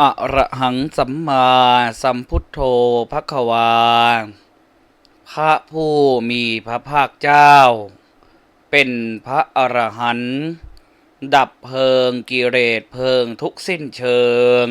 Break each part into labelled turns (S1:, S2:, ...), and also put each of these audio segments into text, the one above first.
S1: อะระหังสัมมาสัมพุทโธภควา พระผู้มีพระภาคเจ้า เป็นพระอรหันต์ดับเพลิงกิเลสเพลิงทุกสิ้นเชิง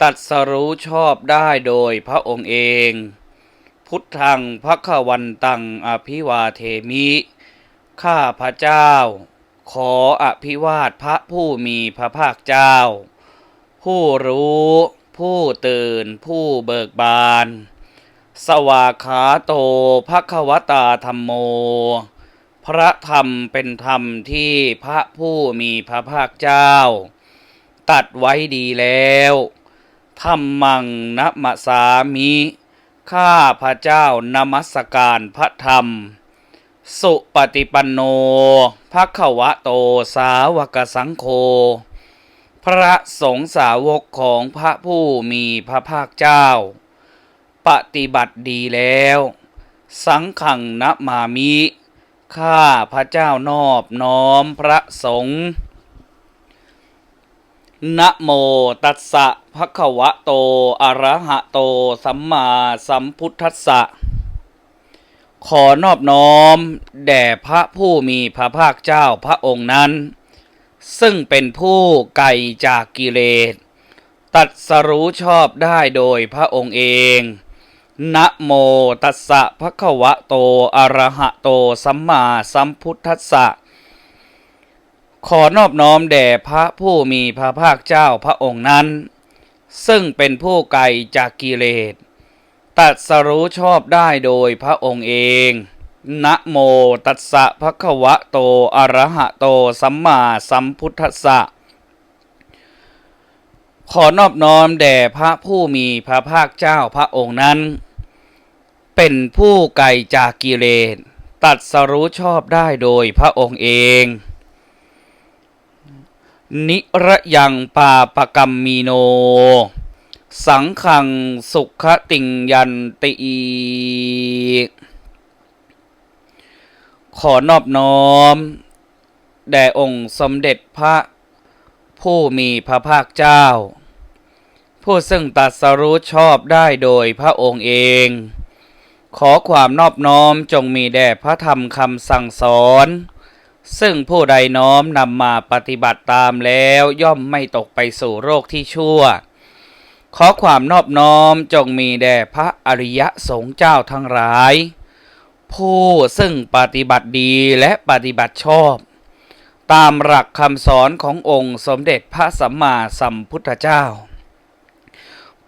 S1: ตัดสรู้ชอบได้โดยพระองค์เอง พุทธังพระขวันตังอภิวาเทมิ ข้าพระเจ้า ขออภิวาทพระผู้มีพระภาคเจ้า ผู้รู้ ผู้ตื่น ผู้เบิกบาน สวากขาโตภควตาธรรมโม พระธรรมเป็นธรรมที่พระผู้มีพระภาคเจ้า ตัดไว้ดีแล้วธรรมังนะมะสามิ ข้าพระเจ้านมัสการพระธรรม สุปฏิปันโนภควะโตสาวกสังโฆ พระสงฆ์สาวกของพระผู้มีพระภาคเจ้า ปฏิบัติดีแล้ว สังขังนมามิ ข้าพระเจ้านอบน้อมพระสงฆ์นะโมตัสสะภะคะวะโต อะระหะโต สัมมาสัมพุทธัสสะ ขอนอบน้อม แด่พระผู้มีพระภาคเจ้าพระองค์นั้น ซึ่งเป็นผู้ไกลจากกิเลส ตัดสรู้ชอบได้โดยพระองค์เอง นะโมตัสสะภะคะวะโต อะระหะโต สัมมาสัมพุทธัสสะ ขอนอบน้อมแด่พระผู้มีพระภาคเจ้าพระองค์นั้น ซึ่งเป็นผู้ไกลจากกิเลส ตัดสรู้ชอบได้โดยพระองค์เอง นะโมตัสสะภะคะวะโต อะระหะโต สัมมาสัมพุทธัสสะ ขอนอบน้อมแด่พระผู้มีพระภาคเจ้าพระองค์นั้น เป็นผู้ไกลจากกิเลส ตัดสรู้ชอบได้โดยพระองค์เอง นิระยังปาปกรรมมีโน สังขังสุขติงยันติ ขอนอบน้อม แด่องค์สมเด็จพระ ผู้มีพระภาคเจ้า ผู้ซึ่งตัดสรู้ชอบได้โดยพระองค์เอง ขอความนอบน้อมจงมีแด่พระธรรมคำสั่งสอน ซึ่งผู้ใดน้อมนำมาปฏิบัติตามแล้วย่อมไม่ตกไปสู่โรคที่ชั่ว ขอความนอบน้อมจงมีแด่พระอริยสงฆ์เจ้าทั้งหลาย ผู้ซึ่งปฏิบัติดีและปฏิบัติชอบ ตามหลักคำสอนขององค์สมเด็จพระสัมมาสัมพุทธเจ้า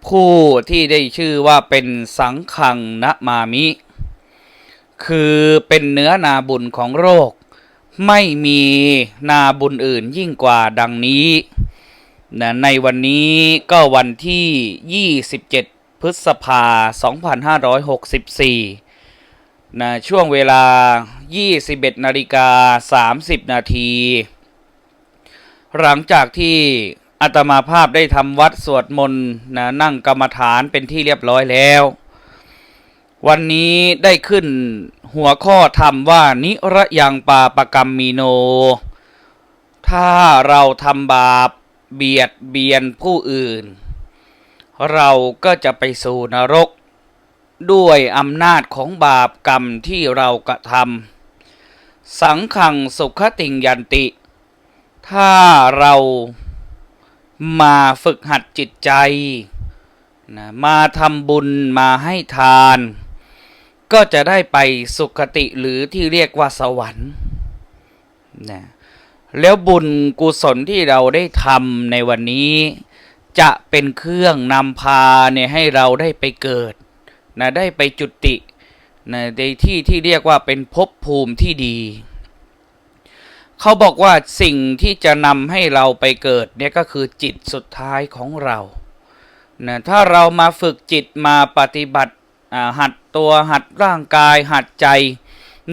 S1: ผู้ที่ได้ชื่อว่าเป็นสังขังนะมามิ คือเป็นเนื้อนาบุญของโรคไม่มีนาบุญอื่นยิ่งกว่าดังนี้นะในวันนี้ก็วันที่ 27 พฤษภา 2564 นะช่วงเวลา 21นาฬิกา30 นาที หลังจากที่อาตมาภาพได้ทำวัดสวดมนต์นะนั่งกรรมฐานเป็นที่เรียบร้อยแล้ว วันนี้ได้ขึ้นหัวข้อธรรมว่านิระยังปาปกรรมมีโน ถ้าเราทำบาปเบียดเบียนผู้อื่น เราก็จะไปสู่นรก ด้วยอำนาจของบาปกรรมที่เรากระทำสังขังสุขติงยันติ ถ้าเรามาฝึกหัดจิตใจนะมาทำบุญมาให้ทาน ก็จะได้ไปสุขติหรือที่เรียกว่าสวรรค์นะแล้วบุญกุศลที่เราได้ทำในวันนี้ จะเป็นเครื่องนำพาเนี่ยให้เราได้ไปเกิด นะได้ไปจุตินะในที่ที่เรียกว่าเป็นภพภูมิที่ดี เขาบอกว่าสิ่งที่จะนำให้เราไปเกิดเนี่ยก็คือจิตสุดท้ายของเรานะถ้าเรามาฝึกจิตมาปฏิบัติหัดตัวหัดร่างกายหัดใจ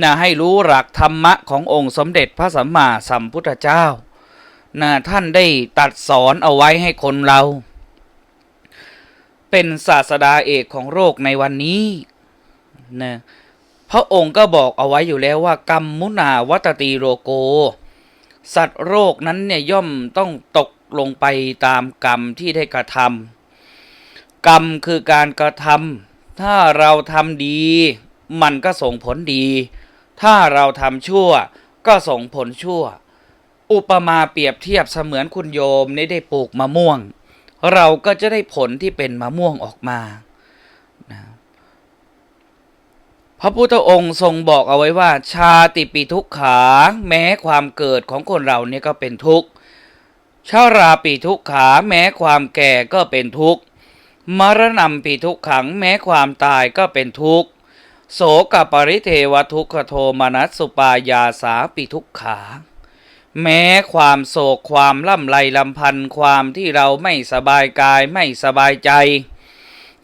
S1: นะให้รู้หลักธรรมะขององค์สมเด็จพระสัมมาสัมพุทธเจ้านะท่านได้ตัดสอนเอาไว้ให้คนเรา เป็นศาสดาเอกของโรคในวันนี้นะพระองค์ก็บอกเอาไว้อยู่แล้วว่ากรรมมุนาวัตตีโรโก สัตว์โรคนั้นเนี่ยย่อมต้องตกลงไปตามกรรมที่ได้กระทำกรรมคือการกระทำถ้าเราทำดี มันก็ส่งผลดี ถ้าเราทำชั่ว ก็ส่งผลชั่ว อุปมาเปรียบเทียบเสมือนคุณโยมนี่ได้ปลูกมะม่วง เราก็จะได้ผลที่เป็นมะม่วงออกมานะพระพุทธองค์ทรงบอกเอาไว้ว่า ชาติปีทุกขา แม้ความเกิดของคนเราเนี่ยก็เป็นทุกข์ชาราปีทุกขาแม้ความแก่ก็เป็นทุกข์มรณะปีทุกขัง แม้ความตายก็เป็นทุกข์โสกปริเทวทุกขโทมนัสสุปายาสาปีทุกขา แม้ความโศกความล่ำไรลำพันธ์ความที่เราไม่สบายกายไม่สบายใจ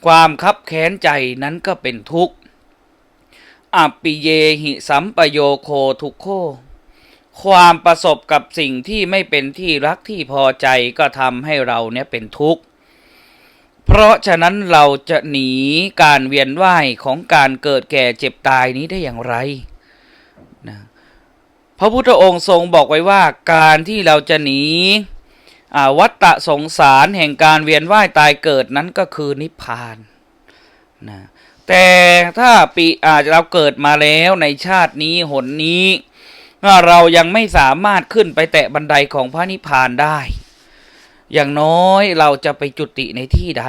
S1: ความคับแค้นใจนั้นก็เป็นทุกข์อปปิเยหิสัมปโยโคทุกโค ความประสบกับสิ่งที่ไม่เป็นที่รักที่พอใจก็ทำให้เราเนี่ยเป็นทุกข์ เพราะฉะนั้นเราจะหนีการเวียนว่ายของการเกิดแก่เจ็บตายนี้ได้อย่างไรนะ พระพุทธองค์ทรงบอกไว้ว่าการที่เราจะหนีวัฏฏะสงสารแห่งการเวียนว่ายตายเกิดนั้นก็คือนิพพานนะแต่ถ้าปีอาจเราเกิดมาแล้วในชาตินี้หนนี้เรายังไม่สามารถขึ้นไปแตะบันไดของพระนิพพานได้ อย่างน้อยเราจะไปจุติในที่ใด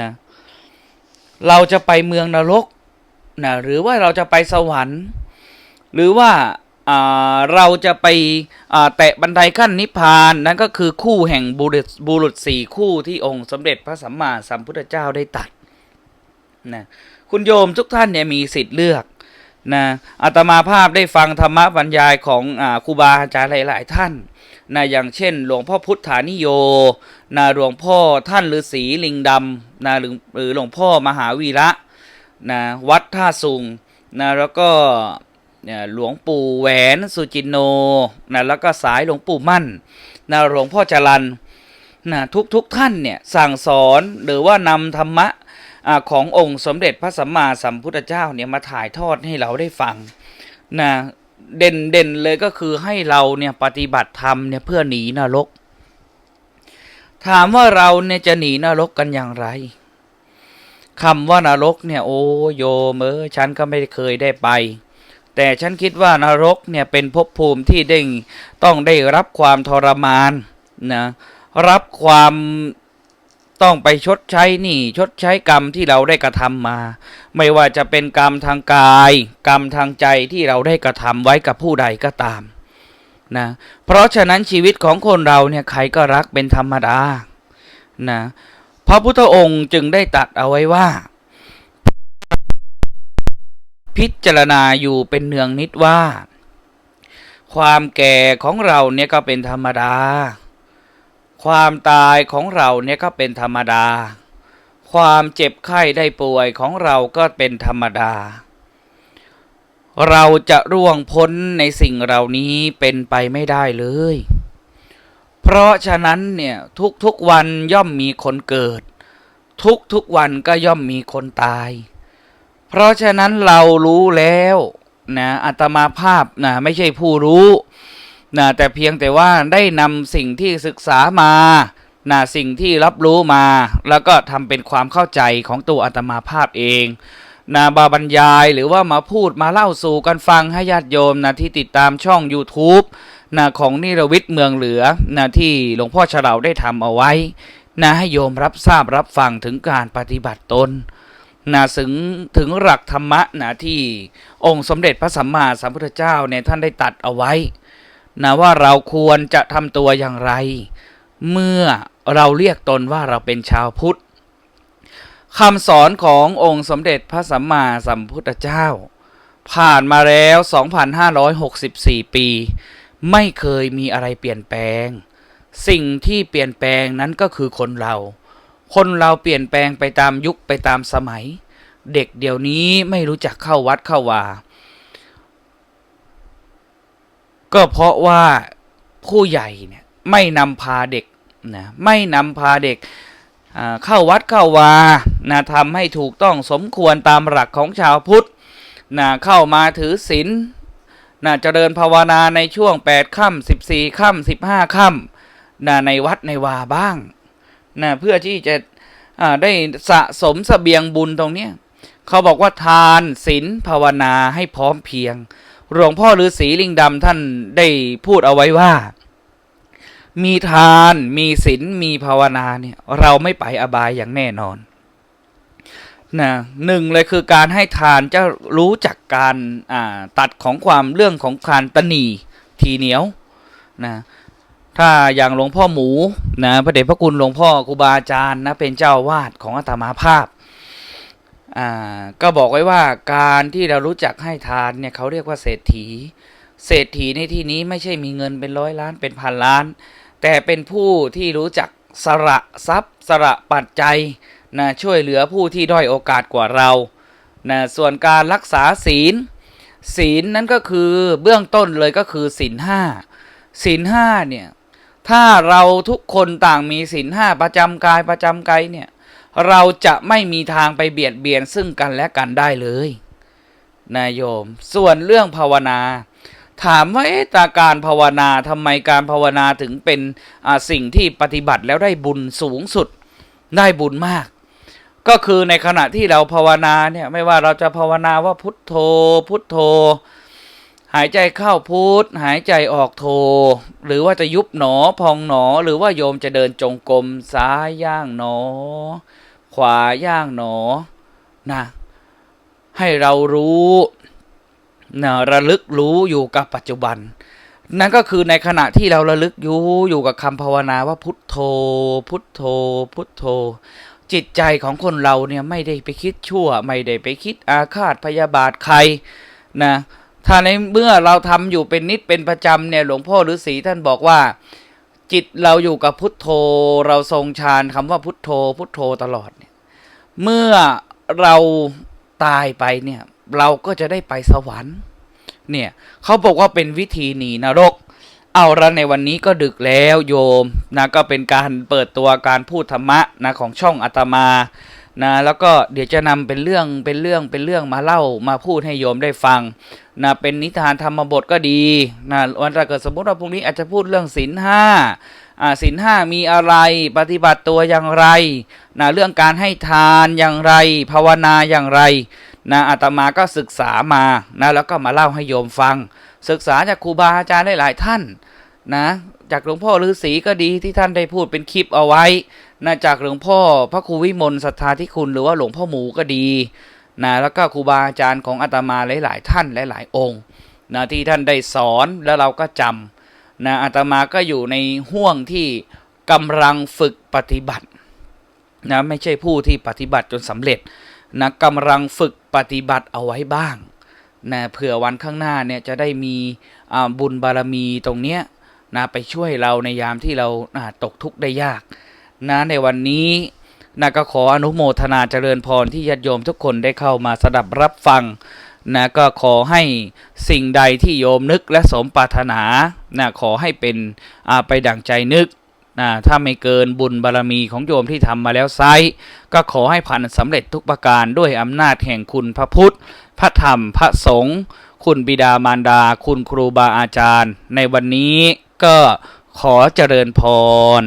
S1: นะเราจะไปเมืองนรกนะหรือว่าเราจะไปสวรรค์ หรือว่า เราจะไปแตะบันไดขั้นนิพพานนั่นก็คือคู่แห่งบุรุษบุรุษสี่คู่ที่องค์สมเด็จพระสัมมาสัมพุทธเจ้าได้ตัดนะคุณโยมทุกท่านเนี่ยมีสิทธิ์เลือกนะอาตมาภาพได้ฟังธรรมบรรยายของอครูบาอาจารย์หลาย ๆ ท่านนะอย่างเช่น หลวงพ่อพุทธานิโยนะหลวงพ่อท่านฤาษีลิงดำนะหรือหรือหลวงพ่อมหาวีระนะวัดท่าสุงนะแล้วก็ หลวงปู่แหวนสุจินโนนะแล้วก็สายหลวงปู่มั่นนะหลวงพ่อจรันนะทุกๆทท่านเนี่ยสั่งสอนหรือว่านำธรรมะขององค์สมเด็จพระสัมมาสัมพุทธเจ้าเนี่ยมาถ่ายทอดให้เราได้ฟังนะเด่นเด่นเลยก็คือให้เราเนี่ยปฏิบัติธรรมเนี่ยเพื่อหนีนรก ถามว่าเราเนี่ยจะหนีนรกกันอย่างไรคำว่านรกเนี่ยโอ้โยมเออฉันก็ไม่เคยได้ไป แต่ฉันคิดว่านรกเนี่ยเป็นภพภูมิที่ได้ต้องได้รับความทรมานนะรับความต้องไปชดใช้หนี่ชดใช้กรรมที่เราได้กระทำมา ไม่ว่าจะเป็นกรรมทางกาย กรรมทางใจที่เราได้กระทำไว้กับผู้ใดก็ตามนะเพราะฉะนั้นชีวิตของคนเราเนี่ยใครก็รักเป็นธรรมดานะพระพุทธองค์จึงได้ตัดเอาไว้ว่า พิจารณาอยู่เป็นเนืองนิดว่า ความแก่ของเราเนี่ยก็เป็นธรรมดา ความตายของเราเนี่ยก็เป็นธรรมดา ความเจ็บไข้ได้ป่วยของเราก็เป็นธรรมดา เราจะร่วงพ้นในสิ่งเหล่านี้เป็นไปไม่ได้เลย เพราะฉะนั้นเนี่ยทุกๆวันย่อมมีคนเกิด ทุกๆวันก็ย่อมมีคนตาย เพราะฉะนั้นเรารู้แล้วนะอาตมาภาพนะไม่ใช่ผู้รู้นะแต่เพียงแต่ว่าได้นำสิ่งที่ศึกษามานะสิ่งที่รับรู้มา แล้วก็ทำเป็นความเข้าใจของตัวอาตมาภาพเองนะบาบรรยายหรือว่ามาพูดมาเล่าสู่กันฟังให้ญาติโยมนะที่ติดตามช่อง YouTube นะของนิรวิทย์เมืองเหลือนะที่หลวงพ่อเฉลาได้ทำเอาไว้นะให้โยมรับทราบรับฟังถึงการปฏิบัติตน นะถึงถึงหลักธรรมะนะที่องค์สมเด็จพระสัมมาสัมพุทธเจ้าเนี่ยท่านได้ตัดเอาไว้นะว่าเราควรจะทำตัวอย่างไร เมื่อเราเรียกตนว่าเราเป็นชาวพุทธคำสอนขององค์สมเด็จพระสัมมาสัมพุทธเจ้า ผ่านมาแล้ว 2,564 ปี ไม่เคยมีอะไรเปลี่ยนแปลง สิ่งที่เปลี่ยนแปลงนั้นก็คือคนเรา คนเราเปลี่ยนแปลงไปตามยุคไปตามสมัย เด็กเดี๋ยวนี้ไม่รู้จักเข้าวัดเข้าวา ก็เพราะว่าผู้ใหญ่เนี่ยไม่นำพาเด็กนะไม่นำพาเด็กเข้าวัดเข้าวานะทำให้ถูกต้องสมควรตามหลักของชาวพุทธนะเข้ามาถือศีลนะเจริญภาวนาในช่วง 8 ค่ำ14 ค่ำ15 ค่นะในวัดในวาบ้าง นะเพื่อที่จะได้สะสมเสบียงบุญตรงเนี้ยเขาบอกว่าทานศีลภาวนาให้พร้อมเพียง หลวงพ่อฤาษีลิงดำท่านได้พูดเอาไว้ว่า มีทานมีศีลมีภาวนาเนี่ยเราไม่ไปอบายอย่างแน่นอนนะหนึ่งเลยคือการให้ทานจะรู้จักการตัดของความเรื่องของการตนีทีเหนียวนะ ถ้าอย่างหลวงพ่อหมูนะพระเดชพระคุณหลวงพ่อครูบาอาจารย์นะเป็นเจ้าวาดของอาตมาภาพอ่าก็บอกไว้ว่าการที่เรารู้จักให้ทานเนี่ยเขาเรียกว่าเศรษฐี เศรษฐีในที่นี้ไม่ใช่มีเงินเป็นร้อยล้านเป็นพันล้าน แต่เป็นผู้ที่รู้จักสละทรัพย์สละปัจจัยนะช่วยเหลือผู้ที่ด้อยโอกาสกว่าเรานะส่วนการรักษาศีล ศีลนั้นก็คือเบื้องต้นเลยก็คือศีลห้าศีลห้าเนี่ย ถ้าเราทุกคนต่างมีศีลห้าประจำกายประจำใจเนี่ย เราจะไม่มีทางไปเบียดเบียนซึ่งกันและกันได้เลยนายโยม ส่วนเรื่องภาวนา ถามว่าเอ๊ะตาการภาวนาทำไมการภาวนาถึงเป็นสิ่งที่ปฏิบัติแล้วได้บุญสูงสุดได้บุญมาก ก็คือในขณะที่เราภาวนาเนี่ยไม่ว่าเราจะภาวนาว่าพุทโธ พุทโธ หายใจเข้าพุทหายใจออกโธหรือว่าจะยุบหนอพองหนอ หรือว่าโยมจะเดินจงกรมซ้ายย่างหนอ ขวาย่างหนอนะให้เรารู้นะระลึกรู้อยู่กับปัจจุบัน นั่นก็คือในขณะที่เราระลึกอยู่อยู่กับคำภาวนาว่าพุทโธ พุทโธ พุทโธ จิตใจของคนเราเนี่ยไม่ได้ไปคิดชั่ว ไม่ได้ไปคิดอาฆาตพยาบาทใครนะ ถ้าในเมื่อเราทำอยู่เป็นนิดเป็นประจำเนี่ยหลวงพ่อฤาษีท่านบอกว่า จิตเราอยู่กับพุทโธ เราทรงฌานคำว่าพุทโธ พุทโธตลอดเนี่ยเมื่อเราตายไปเนี่ยเราก็จะได้ไปสวรรค์เนี่ยเขาบอกว่าเป็นวิธีหนีนรก เอาละในวันนี้ก็ดึกแล้วโยมนะก็เป็นการเปิดตัวการพูดธรรมะนะของช่องอาตมา นะแล้วก็เดี๋ยวจะนำเป็นเรื่องเป็นเรื่องเป็นเรื่องมาเล่ามาพูดให้โยมได้ฟังนะเป็นนิทานธรรมบทก็ดีนะวันถ้าเกิดสมมติว่าพรุ่งนี้อาจจะพูดเรื่องศีลห้าอ่าศีลห้ามีอะไรปฏิบัติตัวอย่างไรนะเรื่องการให้ทานอย่างไร ภาวนาอย่างไรนะอาตมาก็ศึกษามานะแล้วก็มาเล่าให้โยมฟัง ศึกษาจากครูบาอาจารย์หลายๆท่านนะ จากหลวงพ่อฤาษีก็ดีที่ท่านได้พูดเป็นคลิปเอาไว้นะจากหลวงพ่อพระครูวิมลศรัทธาธิคุณหรือว่าหลวงพ่อหมูก็ดีนะแล้วก็ครูบาอาจารย์ของอาตมาหลาย ๆ ท่านหลาย ๆ องค์นะที่ท่านได้สอนแล้วเราก็จำนะอาตมาก็อยู่ในห่วงที่กำลังฝึกปฏิบัตินะไม่ใช่ผู้ที่ปฏิบัติจนสำเร็จนะกำลังฝึกปฏิบัติเอาไว้บ้างนะเผื่อวันข้างหน้าเนี่ยจะได้มีบุญบารมีตรงเนี้ย นะไปช่วยเราในยามที่เราตกทุกข์ได้ยากนะในวันนี้นะก็ขออนุโมทนาเจริญพรที่ญาติโยมทุกคนได้เข้ามาสดับรับฟังนะก็ขอให้สิ่งใดที่โยมนึกและสมปรารถนานะขอให้เป็นไปดั่งใจนึกนะถ้าไม่เกินบุญบารมีของโยมที่ทำมาแล้วไซก็ขอให้ผ่านสำเร็จทุกประการด้วยอำนาจแห่งคุณพระพุทธ พระธรรมพระสงฆ์คุณบิดามารดา คุณครูบาอาจารย์ ในวันนี้ ก็ขอเจริญพร